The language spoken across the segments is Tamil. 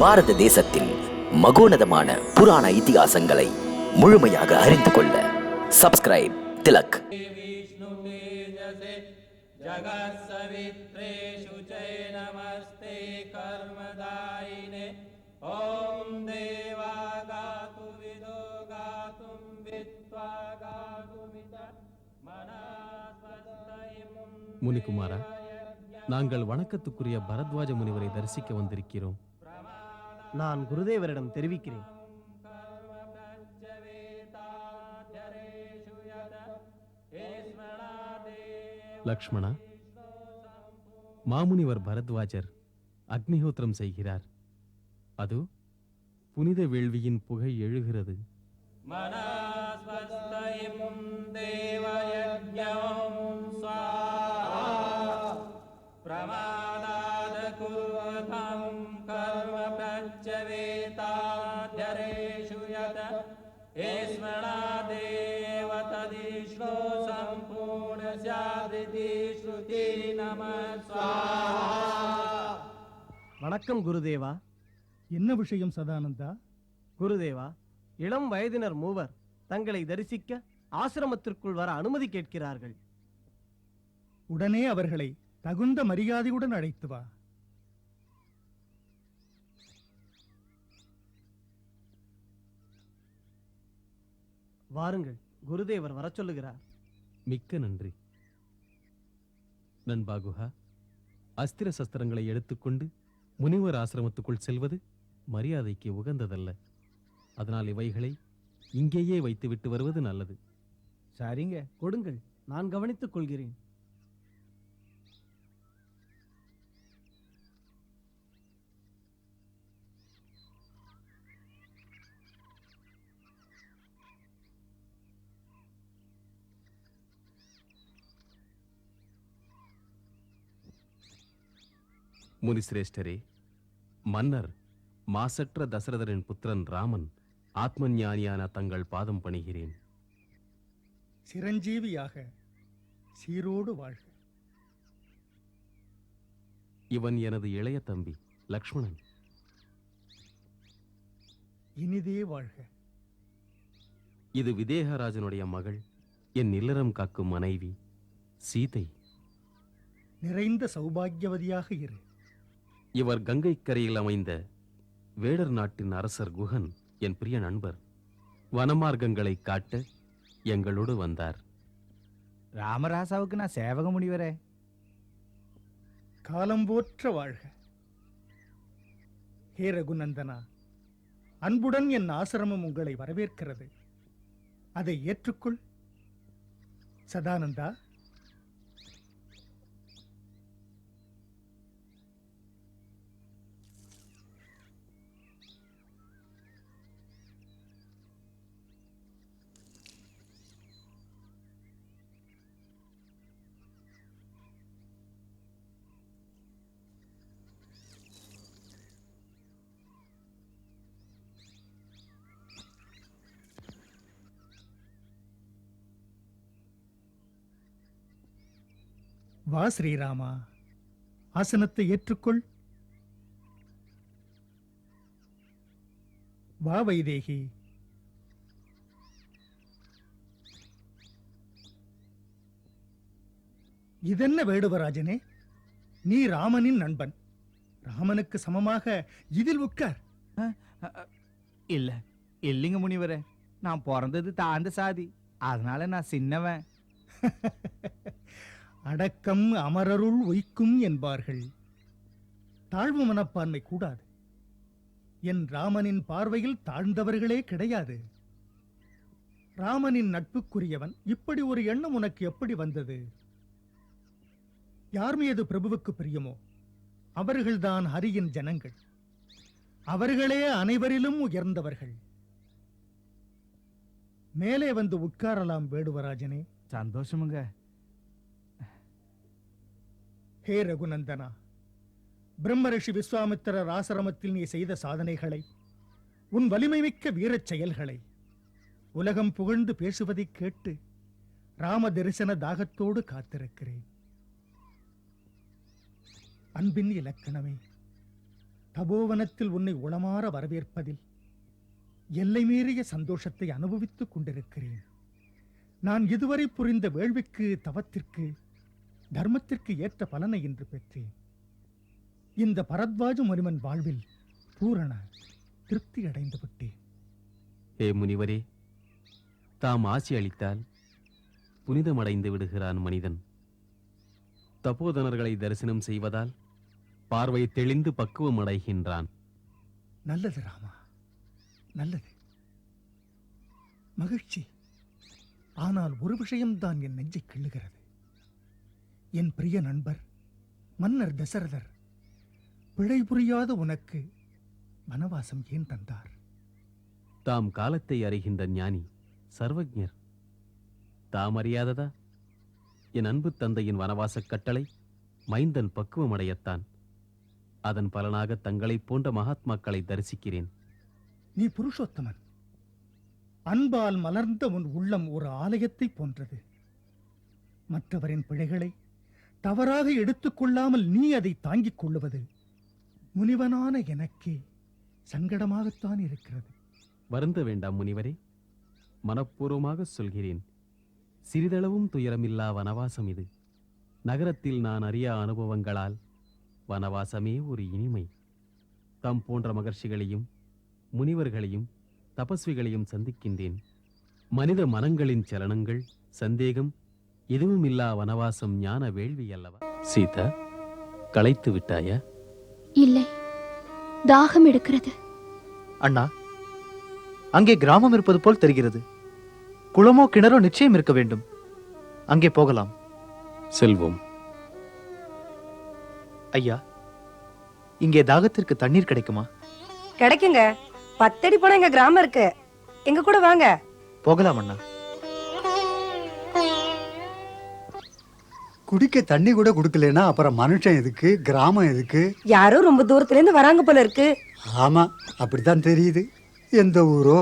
பாரத தேசத்தில் மகோனதமான புராண இதிகாசங்களை முழுமையாக அறிந்து கொள்ள சப்ஸ்கிரைப் திலக். முனிகுமாரா நாங்கள் வணக்கத்துக்குரிய பரத்வாஜ முனிவரை தரிசிக்க வந்திருக்கிறோம். நான் குருதேவரிடம் தெரிவிக்கிறேன். லக்ஷ்மணா மாமுனிவர் பரத்வாஜர் அக்னிஹோத்திரம் செய்கிறார். அது புனித வேள்வியின் புகை எழுகிறது. மன प्रत्यवेताध्यरेषु यत स्मरादेव तदिष्णो सम्पूर्णस्यादिति श्रुति नमः स्वाहा வணக்கம் குருதேவா என்ன விஷயம் சதானந்தா குருதேவா இளம் வயதினர் மூவர் தங்களை தரிசிக்க ஆசிரமத்திற்குள் வர அனுமதி கேட்கிறார்கள் உடனே அவர்களை தகுந்த மரியாதையுடன் அழைத்து வா வாருங்கள் குருதேவர் வரச் சொல்லுகிறார். மிக்க நன்றி. நண்பாகுஹா அஸ்திர சஸ்திரங்களை எடுத்துக்கொண்டு முனிவர் ஆசிரமத்துக்குள் செல்வது மரியாதைக்கு உகந்ததல்ல. அதனால் இவைகளை இங்கேயே வைத்துவிட்டு வருவது நல்லது. சரிங்க கொடுங்கள் நான் கவனித்துக் கொள்கிறேன். முனிசிரேஷ்டரே மன்னர் மாசற்ற தசரதரின் புத்திரன் ராமன் ஆத்மஞானியான தங்கள் பாதம் பணிகிறேன். சிரஞ்சீவியாக சீரோடு வாழ்க. இவன் எனது இளைய தம்பி லக்ஷ்மணன். இனிதே வாழ்க. இது விதேகராஜனுடைய மகள் என் இல்லறம் காக்கும் மனைவி சீதை. நிறைந்த சௌபாகியவதியாக இரு. இவர் கங்கை கரையில் அமைந்த வேடர் நாட்டின் அரசர் குகன் என் பிரிய நண்பர். வனமார்க்கங்களை காட்ட எங்களோடு வந்தார். ராமராசாவுக்கு நான் சேவக முனிவரே. காலம் போற்ற வாழ்க. ஹே ரகுநந்தனா அன்புடன் என் ஆசிரமம் உங்களை வரவேற்கிறது. அதை ஏற்றுக்கொள். சதானந்தா வா ஸ்ரீராமா. ஆசனத்தை ஏற்றுக்கொள். வா வைதேகி. இதென்ன வேடுவராஜனே? நீ ராமனின் நண்பன். ராமனுக்கு சமமாக இதில் உட்கார். இல்ல இல்லைங்க முனிவரே. நான் பிறந்தது தாழ்ந்த சாதி. அதனால நான் சின்னவன். அடக்கம் அமரருள் ஒய்க்கும் என்பார்கள். தாழ்வு மனப்பான்மை கூடாது. என் ராமனின் பார்வையில் தாழ்ந்தவர்களே கிடையாது. ராமனின் நட்புக்குரியவன் இப்படி ஒரு எண்ணம் உனக்கு எப்படி வந்தது? யார் மீது பிரபுவுக்கு பிரியமோ? அவர்கள்தான் ஹரியின் ஜனங்கள். அவர்களே அனைவரிலும் உயர்ந்தவர்கள். மேலே வந்து உட்காரலாம் வேடுவராஜனே. சந்தோஷமுங்க. ஹே ரகுநந்தனா பிரம்மரிஷி விஸ்வாமித்திரர் ஆசிரமத்தில் நீ செய்த சாதனைகளை உன் வலிமை மிக்க வீரச் செயல்களை உலகம் புகழ்ந்து பேசுவதைக் கேட்டு ராம தரிசன தாகத்தோடு காத்திருக்கிறேன். அன்பின் இலக்கணமே தபோவனத்தில் உன்னை உளமாற வரவேற்பதில் எல்லை மீறிய சந்தோஷத்தை அனுபவித்துக் கொண்டிருக்கிறேன். நான் இதுவரை புரிந்த வேள்விக்கு தவத்திற்கு தர்மத்திற்கு ஏற்ற பலனை இன்று பெற்றேன். இந்த பரத்வாஜ முனிவன் வாழ்வில் பூரண திருப்தி அடைந்து விட்டேன். ஹே முனிவரே தாம் ஆசி அளித்தால் புனிதமடைந்து விடுகிறான் மனிதன். தபோதனர்களை தரிசனம் செய்வதால் பார்வை தெளிந்து பக்குவம் அடைகின்றான். நல்லது ராமா நல்லது. மகிழ்ச்சி. ஆனால் ஒரு விஷயம்தான் என் நெஞ்சை கிள்ளுகிறது. என் பிரிய நண்பர் மன்னர் தசரதர் பிழை புரியாத உனக்கு வனவாசம் ஏன் தந்தார்? தாம் காலத்தை அறிகின்ற ஞானி சர்வஜர் தாம் அறியாததா? என் அன்பு தந்தையின் வனவாசக் கட்டளை மைந்தன் பக்குவமடையத்தான் அதன் பலனாக தங்களைப் போன்ற மகாத்மாக்களை தரிசிக்கிறேன். நீ புருஷோத்தமன். அன்பால் மலர்ந்த உன் உள்ளம் ஒரு ஆலயத்தை போன்றது. மற்றவரின் பிழைகளை தவறாக எடுத்துக்கொள்ளாமல் நீ அதை தாங்கிக் கொள்ளுவது முனிவனான எனக்கே சங்கடமாகத்தான் இருக்கிறது. வருந்த வேண்டாம் முனிவரே. மனப்பூர்வமாக சொல்கிறேன். சிறிதளவும் துயரமில்லா வனவாசம் இது. நகரத்தில் நான் அறியா அனுபவங்களால் வனவாசமே ஒரு இனிமை. தம் போன்ற மகர்ஷிகளையும் முனிவர்களையும் தபஸ்விகளையும் சந்திக்கின்றேன். மனித மனங்களின் சலனங்கள் சந்தேகம் எதுவுமில்லா வனவாசம் ஞான வேள்வி அல்லவா? சீதா களைத்து விட்டாயா? இல்லை. தாகம் எடுக்கிறது. அண்ணா அங்கே கிராமம் இருப்பது போல் தெரிகிறது. குளமோ கிணறோ நிச்சயம் இருக்க வேண்டும். அங்கே போகலாம். செல்வோம். ஐயா இங்கே தாகத்திற்கு தண்ணீர் கிடைக்குமா? கிடைக்குங்க. பத்தடி போனா எங்க கிராமம் இருக்கு. எங்க கூட வாங்க. போகலாம் அண்ணா. குடிக்க தண்ணி கூட கொடுக்கலனா அப்புறம் மனுஷன் எதுக்கு? கிராமம் எதுக்கு? யாரோ ரொம்ப தூரத்துல இருந்து வராங்க போல இருக்கு. ஆமா அப்படித்தான் தெரியுது. எந்த ஊரோ?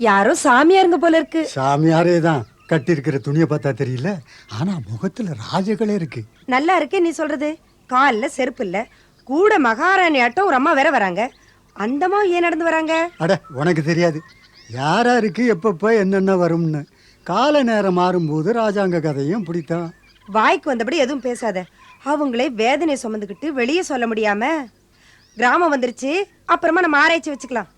யாரோ சாமியாருங்க போல இருக்கு. சாமியாரே தான் கட்டியிருக்கிற துணியை பார்த்தா தெரியல. ஆனா முகத்துல ராஜகளே இருக்கு. நல்லா இருக்கே நீ சொல்றது. கால்ல செருப்பு இல்ல. கூட மகாராணி ஆட்டம் ஒரு அம்மா வேற வராங்க. அந்தமா ஏன் நடந்து வராங்க? அட உனக்கு தெரியாது. யாராருக்கு எப்பப்ப என்னென்ன வரும்னு. கால நேரம் மாறும்போது ராஜாங்க கதையும் பிடித்தான். வாய்க்கு வந்தபடி எதுவும் பேசாத. அவங்களே வேதனை சுமந்துக்கிட்டு வெளியே சொல்ல முடியாம கிராமம் வந்துருச்சு. அப்புறமா நம்ம ஆராய்ச்சி வச்சுக்கலாம்.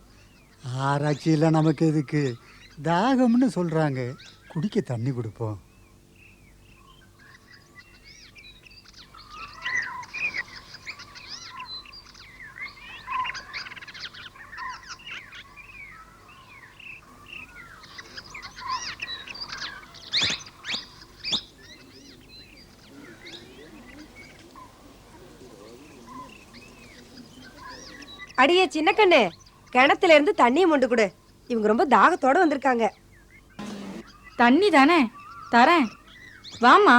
ஆராய்ச்சியில் நமக்கு எதுக்கு? தாகம்னு சொல்கிறாங்க குடிக்க தண்ணி கொடுப்போம். அடியே சின்ன கண்ணு. கிணத்துல இருந்து தண்ணியை மொண்டு கொடு. இவங்க ரொம்ப தாகத்தோட வந்திருக்காங்க. தண்ணி தானே? தரேன். வாமா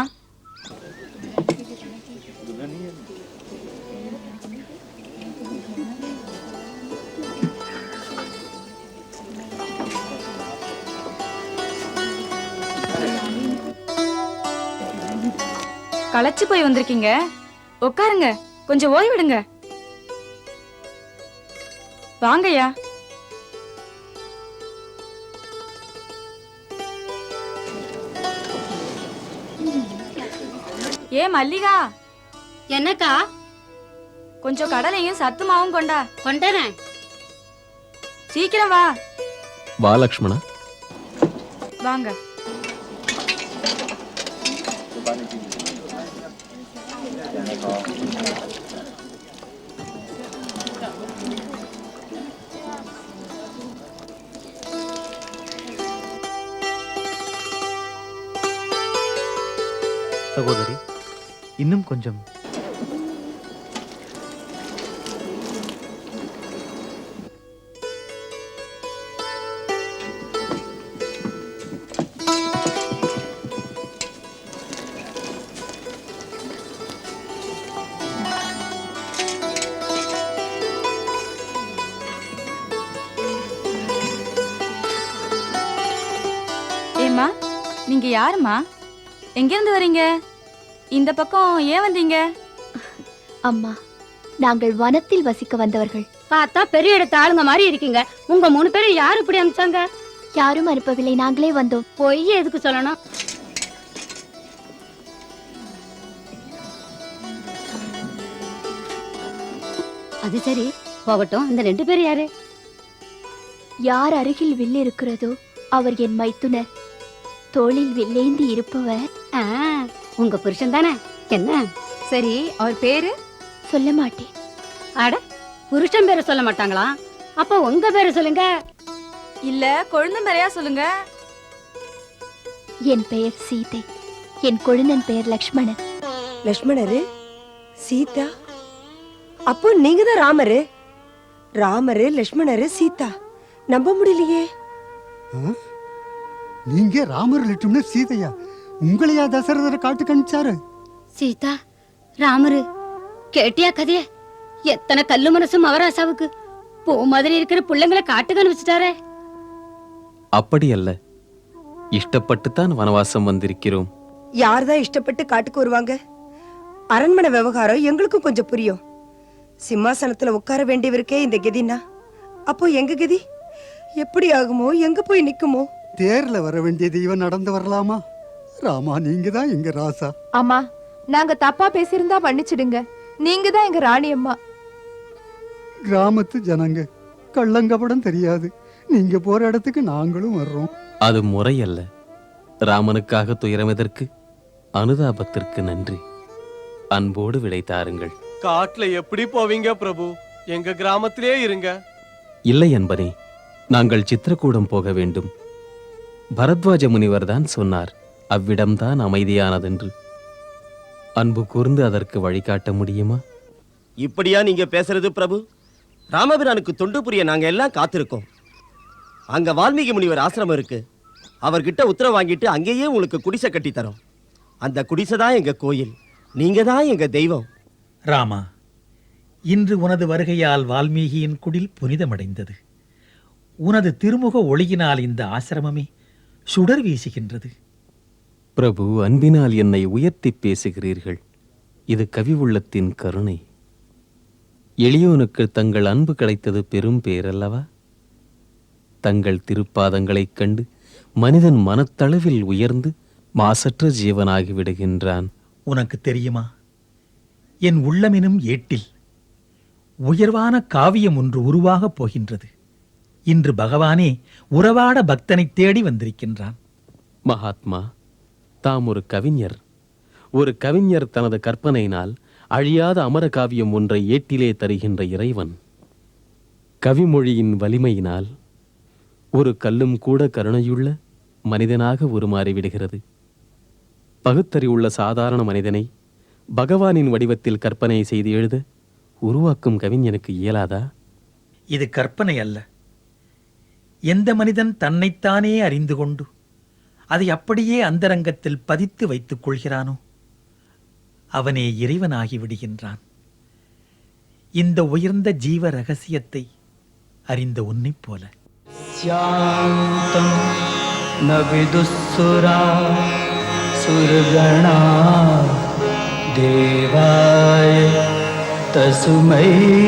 களைச்சு போய் வந்திருக்கீங்க. உட்காருங்க. கொஞ்சம் ஓய்விடுங்க. வாங்கய்யா. ஏ மல்லிகா. என்னக்கா? கொஞ்சம் கடலையும் சத்து மாவும் கொண்டா. கொண்டறேன் சீக்கிரம் வா. வா லக்ஷ்மணா. வாங்க. சகோதரி இன்னும் கொஞ்சம். ஏம்மா நீங்க யாரும்மா? எங்கிருந்து வரீங்க? இந்த பக்கம் ஏன் வந்தீங்க? அம்மா நாங்கள் வனத்தில் வசிக்க வந்தவர்கள். பார்த்தா பெரிய இடத்து ஆளுங்க மாதிரி இருக்கீங்க. உங்க மூணு பேரும் யாரு இப்படி அனுப்பிச்சாங்க? யாரும் அனுப்பவில்லை நாங்களே வந்தோம். பொய் எதுக்கு சொல்லணும்? அது சரி போகட்டும். இந்த ரெண்டு பேரும் யாரு? யார் அருகில் வில் இருக்கிறதோ அவர் என் மைத்துனர். தோளில் வில்லேந்தி இருப்பவர். ஆ, உங்க புருஷன் தானே? என்ன? சரி அவர் பேரு? சொல்ல மாட்டேன். அட புருஷன் பேரை சொல்ல மாட்டாங்களா? அப்ப உங்க பேரை சொல்லுங்க. இல்ல கொழுந்து மேரையா சொல்லுங்க? என் பெயர் சீதை. என் கொழுந்தன் பெயர் லக்ஷ்மணன். லக்ஷ்மணரு? சீதா? அப்போ நீங்க தான் ராமரு? ராமரு லக்ஷ்மணரு சீதா. நம்ப முடியலையே. நீங்க ராமர் லட்சுமண சீதையா? உங்களையா தசரதர் காட்டு கணிச்சாரு சீதா ராமரு கேட்டியா கதைய? எத்தனை கல்லு மனசு மவராசாவுக்கு பூ மாதிரி இருக்கிற பிள்ளைங்களை காட்டுக்கு அனுப்பிச்சிட்டாரே. அப்படி அல்ல இஷ்டப்பட்டுத்தான் வனவாசம் வந்திருக்கிறோம். யார்தான் இஷ்டப்பட்டு காட்டுக்கு வருவாங்க? அரண்மனை விவகாரம் எங்களுக்கும் கொஞ்சம் புரியும். சிம்மாசனத்துல உட்கார வேண்டியவருக்கே இந்த கதினா அப்போ எங்க கதி? எப்படி ஆகுமோ? எங்க போய் நிக்குமோ? தேர்ல வர வேண்டிய தெய்வம் நடந்து வரலாமா? ராமா நீங்க தான் எங்க ராசா. அம்மா நாங்க தப்பா பேசியிருந்தா மன்னிச்சிடுங்க. நீங்க தான் எங்க ராணி அம்மா. கிராமத்து ஜனங்க கள்ளங்கபடம் தெரியாது. நீங்க போற இடத்துக்கு நாங்களும் வர்றோம். அது முறையல்ல. ராமனுக்காக துயரம் எதற்கு அனுதாபத்திற்கு நன்றி. அன்போடு விடை தாருங்கள். காட்டுல எப்படி போவீங்க பிரபு? எங்க கிராமத்திலே இருங்க. இல்லை என்பனே நாங்கள் சித்திரக்கூடம் போக வேண்டும். பரத்வாஜ முனிவர் தான் சொன்னார் அவ்விடம்தான் அமைதியானதென்று. அன்பு கூர்ந்து அதற்கு வழிகாட்ட முடியுமா? இப்படியா நீங்க பேசுறது பிரபு? ராமபிரானுக்கு தொண்டு புரிய நாங்க எல்லாம் காத்திருக்கோம். அங்க வால்மீகி முனிவர் ஆசிரமம் இருக்கு. அவர்கிட்ட உத்தரவு வாங்கிட்டு அங்கேயே உங்களுக்கு குடிசை கட்டி தரோம். அந்த குடிசை தான் எங்க கோயில். நீங்க தான் எங்க தெய்வம். ராமா இன்று உனது வருகையால் வால்மீகியின் குடில் புனிதமடைந்தது. உனது திருமுக ஒளியினால் இந்த ஆசிரமமே சுடர் வீசுகின்றது. பிரபு அன்பினால் என்னை உயர்த்திப் பேசுகிறீர்கள். இது கவி உள்ளத்தின் கருணை. எளியோனுக்கு தங்கள் அன்பு கிடைத்தது பெரும் பேரல்லவா? தங்கள் திருப்பாதங்களைக் கண்டு மனிதன் மனத்தளவில் உயர்ந்து மாசற்ற ஜீவனாகி விடுகின்றான். உனக்கு தெரியுமா? என் உள்ளமெனும் ஏட்டில் உயர்வான காவியம் ஒன்று உருவாகப் போகின்றது. இன்று பகவானே உறவாட பக்தனைத் தேடி வந்திருக்கின்றான். மகாத்மா தாம் ஒரு கவிஞர். ஒரு கவிஞர் தனது கற்பனையினால் அழியாத அமர காவியம் ஒன்றை ஏட்டிலே தருகின்ற இறைவன். கவிமொழியின் வலிமையினால் ஒரு கல்லும் கூட கருணையுள்ள மனிதனாக உருமாறிவிடுகிறது பகுத்தறிவுள்ள சாதாரண மனிதனை பகவானின் வடிவத்தில் கற்பனை செய்து எழுத உருவாக்கும் கவிஞனுக்கு இயலாதா? இது கற்பனை அல்ல. எந்த மனிதன் தன்னைத்தானே அறிந்து கொண்டு அதை அப்படியே அந்தரங்கத்தில் பதித்து வைத்துக் கொள்கிறானோ? அவனே இறைவனாகி விடுகின்றான். இந்த உயர்ந்த ஜீவ ரகசியத்தை அறிந்த உன்னைப் போல. சாந்தம் நவிதுசுரா சுரகணா தேவாய தசுமை.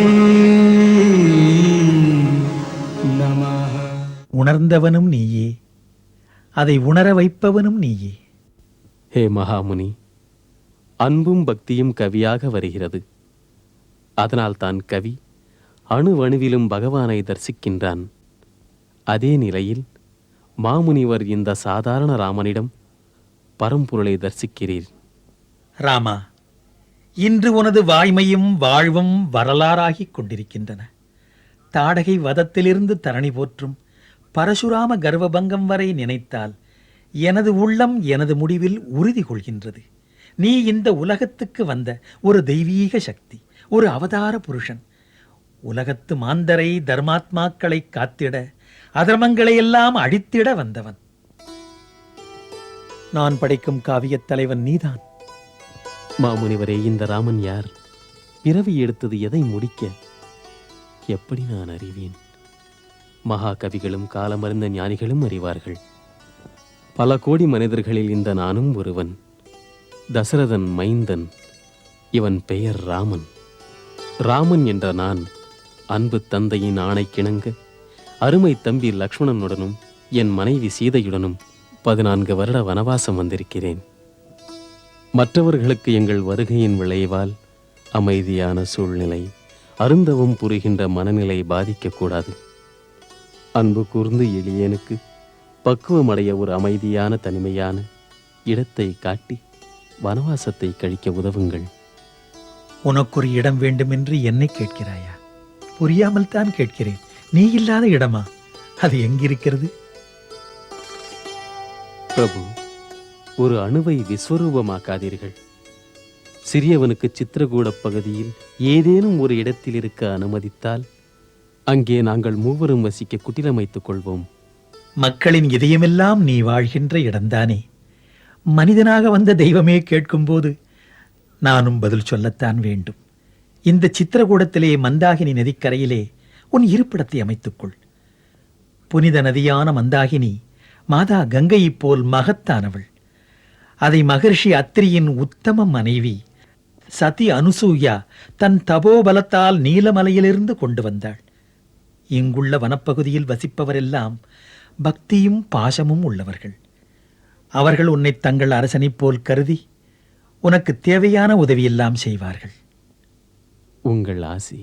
உணர்ந்தவனும் நீயே. அதை உணர வைப்பவனும் நீயே. ஹே மகாமுனி அன்பும் பக்தியும் கவியாக வருகிறது. அதனால் தான் கவி அணுவணுவிலும் பகவானை தரிசிக்கின்றான். அதே நிலையில் மாமுனிவர் இந்த சாதாரண ராமனிடம் பரம்பொருளை தரிசிக்கிறீர். ராமா இன்று உனது வாய்மையும் வாழ்வும் வரலாறாகிக் கொண்டிருக்கின்றன. தாடகை வதத்திலிருந்து தரணி போற்றும் பரசுராம கர்வபங்கம் வரை நினைத்தால் எனது உள்ளம் எனது முடிவில் உறுதி கொள்கின்றது. நீ இந்த உலகத்துக்கு வந்த ஒரு தெய்வீக சக்தி ஒரு அவதார புருஷன். உலகத்து மாந்தரை தர்மாத்மாக்களை காத்திட அதர்மங்களை எல்லாம் அழித்திட வந்தவன். நான் படைக்கும் காவியத் தலைவன் நீதான். மாமுனிவரே இந்த ராமன் யார்? பிறவி எடுத்தது எதை முடிக்க? எப்படி நான் அறிவேன்? மகாகவிகளும் காலமறிந்த ஞானிகளும் அறிவார்கள். பல கோடி மனிதர்களில் இந்த நானும் ஒருவன். தசரதன் மைந்தன் இவன் பெயர் ராமன். ராமன் என்ற நான் அன்பு தந்தையின் ஆணை கிணங்க அருமை தம்பி லக்ஷ்மணனுடனும் என் மனைவி சீதையுடனும் பதினான்கு வருட வனவாசம் வந்திருக்கிறேன். மற்றவர்களுக்கு எங்கள் வருகையின் விளைவால் அமைதியான சூழ்நிலை அருந்தவும் புரிகின்ற மனநிலை பாதிக்கக்கூடாது. அன்பு கூர்ந்து எளியனுக்கு பக்குவமடைய ஒரு அமைதியான தனிமையான இடத்தை காட்டி வனவாசத்தை கழிக்க உதவுங்கள். உனக்கொரு இடம் வேண்டுமென்று என்னை கேட்கிறாயா? புரியாமல் தான் கேட்கிறேன். நீ இல்லாத இடமா? அது எங்கிருக்கிறது? பிரபு ஒரு அணுவை விஸ்வரூபமாக்காதீர்கள். சிறியவனுக்கு சித்திரகூட பகுதியில் ஏதேனும் ஒரு இடத்தில் இருக்க அனுமதித்தால் அங்கே நாங்கள் மூவரும் வசிக்க குட்டிலமைத்துக் கொள்வோம். மக்களின் இதயமெல்லாம் நீ வாழ்கின்ற இடம்தானே? மனிதனாக வந்த தெய்வமே கேட்கும்போது நானும் பதில் சொல்லத்தான் வேண்டும். இந்த சித்திரகூடத்திலே மந்தாகினி நதிக்கரையிலே உன் இருப்பிடத்தை அமைத்துக்கொள் புனித நதியான மந்தாகினி மாதா கங்கையைப் போல் மகத்தானவள். அதை மகர்ஷி அத்திரியின் உத்தம மனைவி சதி அனுசூயா தன் தபோபலத்தால் நீலமலையிலிருந்து கொண்டு வந்தாள். இங்குள்ள வனப்பகுதியில் வசிப்பவரெல்லாம் பக்தியும் பாசமும் உள்ளவர்கள். அவர்கள் உன்னை தங்கள் அரசனைப் போல் கருதி உனக்கு தேவையான உதவியெல்லாம் செய்வார்கள். உங்கள் ஆசி